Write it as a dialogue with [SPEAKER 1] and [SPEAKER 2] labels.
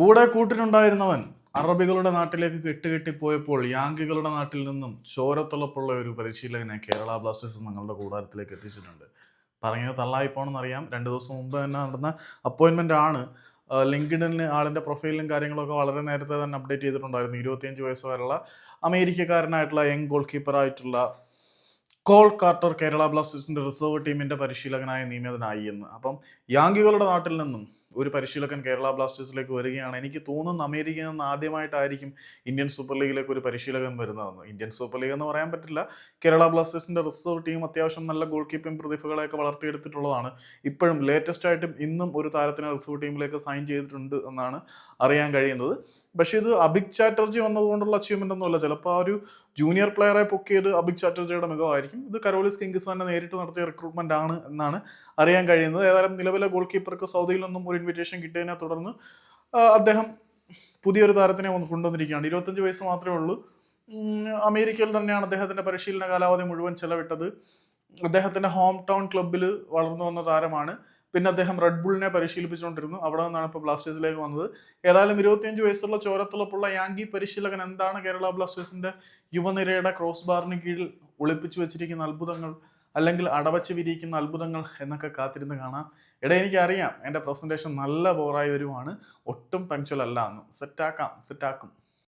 [SPEAKER 1] കൂടെ കൂട്ടിനുണ്ടായിരുന്നവൻ അറബികളുടെ നാട്ടിലേക്ക് കെട്ടുകെട്ടിപ്പോയപ്പോൾ യാങ്കികളുടെ നാട്ടിൽ നിന്നും ചോരത്തുള്ളപ്പുള്ള ഒരു പരിശീലകനെ കേരള ബ്ലാസ്റ്റേഴ്സ് ഞങ്ങളുടെ കൂടാരത്തിലേക്ക് എത്തിച്ചിട്ടുണ്ട്. പറഞ്ഞത് തള്ളായി പോകണമെന്നറിയാം രണ്ട് ദിവസം മുമ്പ് തന്നെ നടന്ന അപ്പോയിൻമെന്റ് ആണ്. ലിങ്ക്ഡിനിൽ ആളിന്റെ പ്രൊഫൈലും കാര്യങ്ങളൊക്കെ വളരെ നേരത്തെ തന്നെ അപ്ഡേറ്റ് ചെയ്തിട്ടുണ്ടായിരുന്നു. ഇരുപത്തിയഞ്ച് വയസ്സ് വരെയുള്ള അമേരിക്കക്കാരനായിട്ടുള്ള യങ് ഗോൾ കീപ്പറായിട്ടുള്ള കോൾ കാർട്ടർ കേരള ബ്ലാസ്റ്റേഴ്സിന്റെ റിസർവ് ടീമിന്റെ പരിശീലകനായി നിയമിതനായി എന്ന്. അപ്പം യാങ്കികളുടെ നാട്ടിൽ നിന്നും ഒരു പരിശീലകൻ കേരള ബ്ലാസ്റ്റേഴ്സിലേക്ക് വരികയാണ്. എനിക്ക് തോന്നുന്നു അമേരിക്കയിൽ നിന്ന് ആദ്യമായിട്ടായിരിക്കും ഇന്ത്യൻ സൂപ്പർ ലീഗിലേക്ക് ഒരു പരിശീലകൻ വരുന്നതെന്ന്. ഇന്ത്യൻ സൂപ്പർ ലീഗ് എന്ന് പറയാൻ പറ്റില്ല. കേരള ബ്ലാസ്റ്റേഴ്സിന്റെ റിസർവ് ടീം അത്യാവശ്യം നല്ല ഗോൾ കീപ്പിംഗ് പ്രതിഭകളെയൊക്കെ വളർത്തിയെടുത്തിട്ടുള്ളതാണ്. ഇപ്പോഴും ലേറ്റസ്റ്റ് ആയിട്ടും ഇന്നും ഒരു താരത്തിനെ റിസർവ് ടീമിലേക്ക് സൈൻ ചെയ്തിട്ടുണ്ട് എന്നാണ് അറിയാൻ കഴിയുന്നത്. പക്ഷേ ഇത് അഭിക് ചാറ്റർജി വന്നതുകൊണ്ടുള്ള അച്ചീവ്മെന്റ് ഒന്നുമല്ല. ചിലപ്പോൾ ആ ഒരു ജൂനിയർ പ്ലെയറെ പൊക്കിയത് അഭിക് ചാറ്റർജിയുടെ മികവായിരിക്കും ഇത് കരോളിസ് തന്നെ നേരിട്ട് നടത്തിയ റിക്രൂട്ട്മെന്റ് ആണ് എന്നാണ് അറിയാൻ കഴിയുന്നത്. ഏതായാലും നിലവിലെ ഗോൾ കീപ്പർക്ക് സൗദിയിൽ നിന്നും ഒരു ഇൻവിറ്റേഷൻ കിട്ടിയതിനെ തുടർന്ന് അദ്ദേഹം പുതിയൊരു താരത്തിനെ വന്ന് കൊണ്ടുവന്നിരിക്കുകയാണ്. ഇരുപത്തഞ്ച് വയസ്സ് മാത്രമേ ഉള്ളൂ. അമേരിക്കയിൽ തന്നെയാണ് അദ്ദേഹത്തിന്റെ പരിശീലന കാലാവധി മുഴുവൻ ചെലവിട്ടത്. അദ്ദേഹത്തിന്റെ ഹോം ടൗൺ ക്ലബിൽ വളർന്നു വന്ന താരമാണ്. പിന്നെ അദ്ദേഹം റെഡ് ബുളിനെ പരിശീലിപ്പിച്ചുകൊണ്ടിരുന്നു. അവിടെ നിന്നാണ് ഇപ്പോൾ ബ്ലാസ്റ്റേഴ്സിലേക്ക് വന്നത്. ഏതായാലും ഇരുപത്തിയഞ്ച് വയസ്സുള്ള ചോരത്തുള്ളപ്പുള്ള യാങ്കി പരിശീലകൻ എന്താണ് കേരള ബ്ലാസ്റ്റേഴ്സിന്റെ യുവനിരയുടെ ക്രോസ് ബാറിന് കീഴിൽ ഒളിപ്പിച്ചു വെച്ചിരിക്കുന്ന അത്ഭുതങ്ങൾ അല്ലെങ്കിൽ അടവച്ച് വിരിയിക്കുന്ന അത്ഭുതങ്ങൾ എന്നൊക്കെ കാത്തിരുന്ന് കാണാം. ഇട എനിക്കറിയാം. എന്റെ പ്രസന്റേഷൻ നല്ല ബോറായി വരുവാണ്. ഒട്ടും പങ്ക്ച്വൽ അല്ല എന്ന്. സെറ്റാക്കാം സെറ്റാക്കും